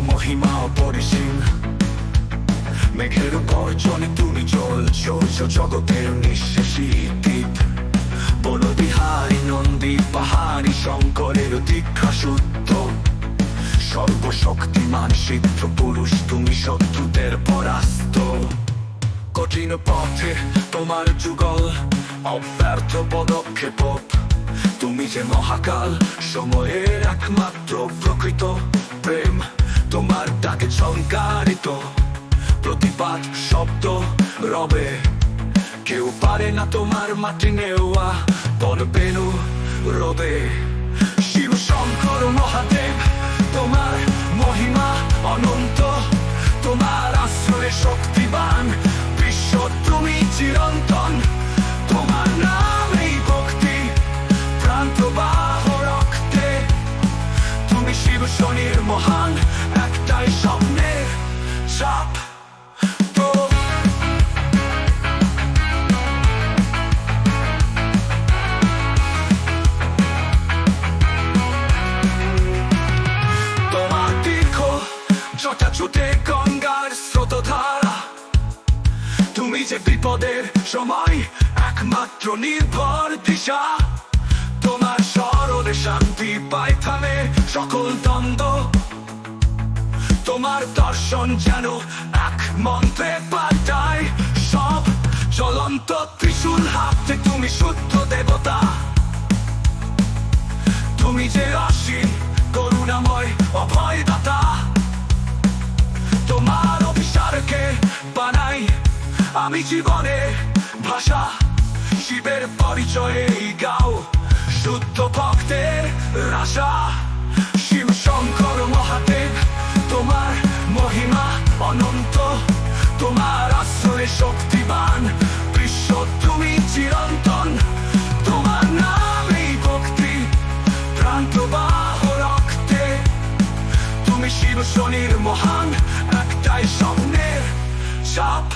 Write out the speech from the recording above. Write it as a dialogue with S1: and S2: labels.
S1: মহিমা অপরিসীম। মেঘের গর্জনে তুমি জল চলছ জগতের নিঃশেষী দ্বীপ। বনবিহারী নন্দী, পাহাড়ি শঙ্করের দীক্ষা শুদ্ধ। সর্বশক্তিমান সিদ্ধ পুরুষ, তুমি শত্রুদের পরাস্ত। কঠিন পথে তোমার যুগল, অব্যর্থ পদক্ষেপ তুমি যে মহাকাল, সময়ের একমাত্র প্রকৃত প্রেম। তোমার ডাকে সংকারিত প্রতিবাদ শব্দ রবে। কেউ পারে না তোমার মাটি নেওয়া বলবেনু রবে শিব শঙ্কর মহাদেব, তোমার মহিমা অনন্ত। তোমার আশ্রয়ে শক্তিবান বিশ্ব ছুটে গঙ্গার স্রোতধারা। তুমি যে বিপদের সময় একমাত্র নির্ভর দিশা, তোমার স্মরণে শান্তি পায় থামে সকল দ্বন্দ্ব। তোমার দর্শন যেন এক মন্ত্রে পাল্টায় সব জ্বলন্ত ত্রিশূল হাতে তুমি শুদ্ধ দেবতা। আমি জীবনে ভাষা, শিবের পরিচয়ে গাও। শুদ্ধ ভক্তের রাশা শিব শঙ্কর মহাদেব, তোমার মহিমা অনন্ত। তোমার আশ্রয়ে শক্তিবান বিশ্ব তুমি চিরন্তন। তোমার নামেই ভক্তি, প্রান্তবাহ রক্তে। তুমি শিব শনির মহান, একটাই স্বপ্নের চাপ